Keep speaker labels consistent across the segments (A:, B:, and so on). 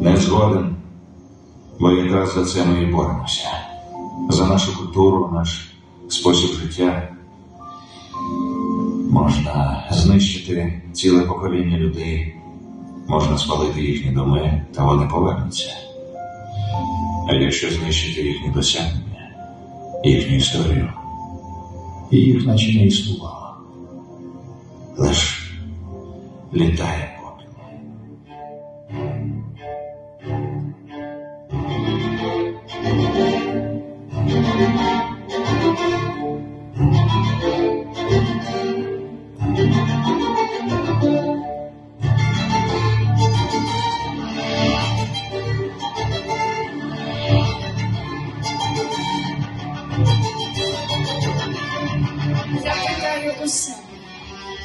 A: Не згоден, бо якраз за це ми і боремося. За нашу культуру, наш спосіб життя. Можна знищити ціле покоління людей, можна спалити їхні доми, та вони повернуться. А якщо знищити їхні досягнення, їхню історію, їх наче не існувало. Лиш літає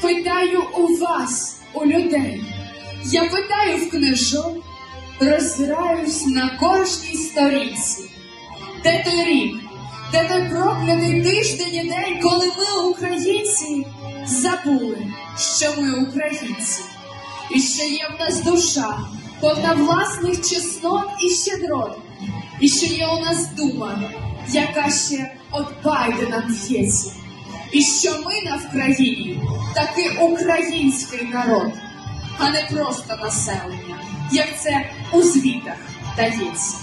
B: питаю у вас, у людей. Я питаю в книжок, роззираюсь на кожній сторінці. Де той рік, де той проклятий тиждень і день, коли ми, українці, забули, що ми українці, і що є в нас душа, повна власних чеснот і щедрот, і що є у нас дума, яка ще от Байдена б'ється. І що ми на Вкраїні таки український народ, а не просто населення, як це у звітах дається.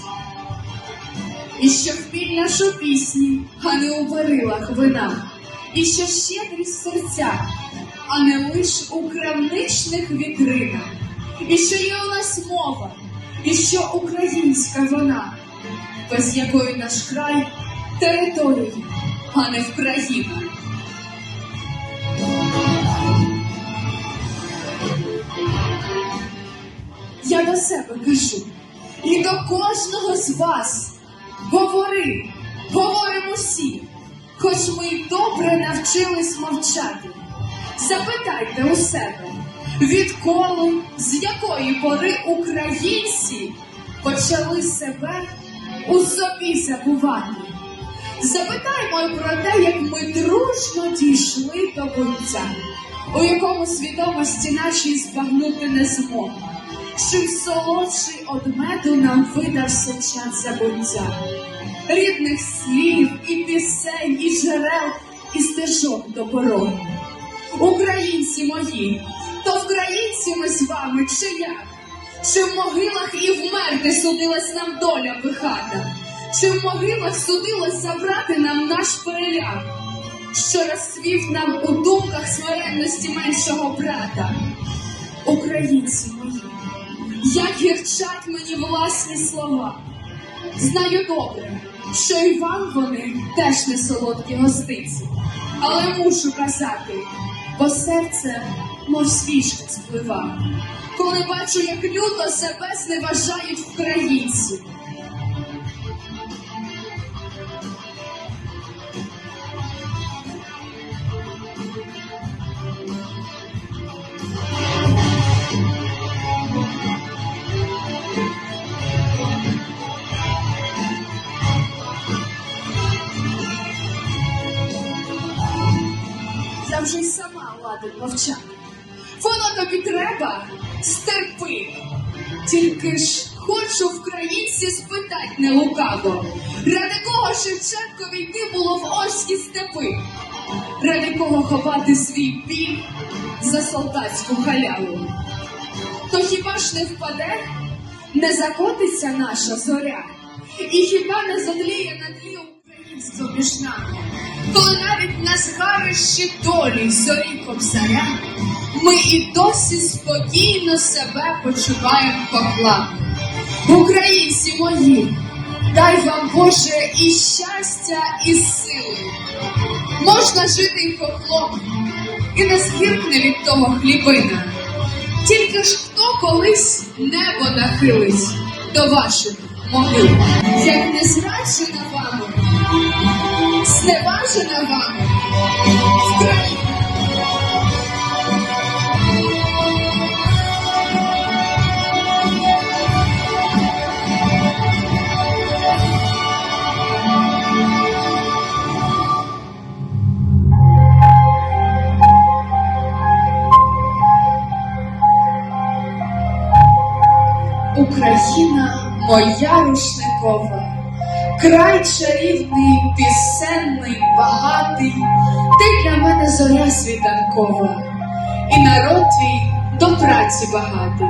B: І що хміль наш у пісні, а не у барилах вина, і що щедрість в серцях, а не лиш у крамничних вітринах, і що є у нас мова, і що українська вона, без якої наш край територія, а не Вкраїна. До себе кажу, і до кожного з вас говори, говоримо всі, хоч ми й добре навчились мовчати. Запитайте у себе, відколи, з якої пори українці почали себе у собі забувати. Запитаймо й про те, як ми дружно дійшли до буття, у якому свідомості нашій збагнути не змогли. Чим солодший од меду нам видався час забуття, рідних слів і пісень, і джерел, і стежок до пороги. Українці мої, то вкраїнці ми з вами чи як? Чи в могилах і вмерти судилась нам доля пихата? Чи в могилах судилось забрати нам наш переляк, що розцвів нам у думках смиренності меншого брата? Українці мої, як гірчать мені власні слова. Знаю добре, що і вам вони теж не солодкі гостиці, але мушу казати, бо серце, мов свічка сплива, коли бачу, як люто себе зневажають українці. Вже й сама ладен мовчати. Воно тобі треба, стерпи. Тільки ж хочу вкраїнці спитать не лукаво, ради кого Шевченкові йти було в Ольські степи, ради кого ховати свій біль за солдатську халяву. То хіба ж не впаде, не закотиться наша зоря, і хіба не затліє на тлі українство між нами, коли навіть на згарищі долі зорі кобзаря, ми і досі спокійно себе почуваємо поклами. Українці мої, дай вам Боже і щастя, і сили. Можна жити й хохлом, і не згіркне від того хлібина. Тільки ж хто колись небо нахилить до ваших могил, як не зраджена вами, зневажена вами країна. Україна моя рушникова край чарівний, пісенний, багатий, ти для мене зоря світанкова, і народ твій до праці багатий.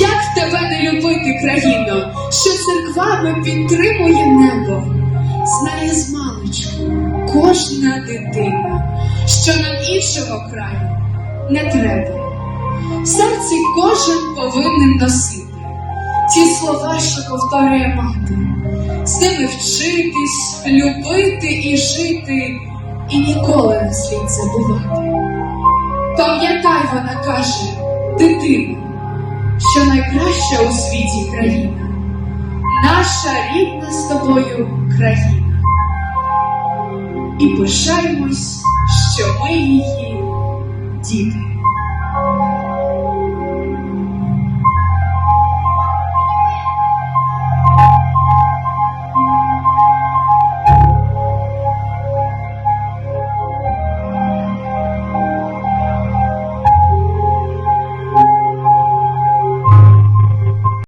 B: Як тебе не любити, країно, що церквами підтримує небо, знає змалечку кожна дитина, що нам іншого краю не треба. В серці кожен повинен носити ті слова, що повторює мати, з ними вчитись, любити і жити, і ніколи не слід забувати. Пам'ятай, вона каже, дитино, що найкраща у світі країна, наша рідна з тобою країна. І пишаємось, що ми її діти.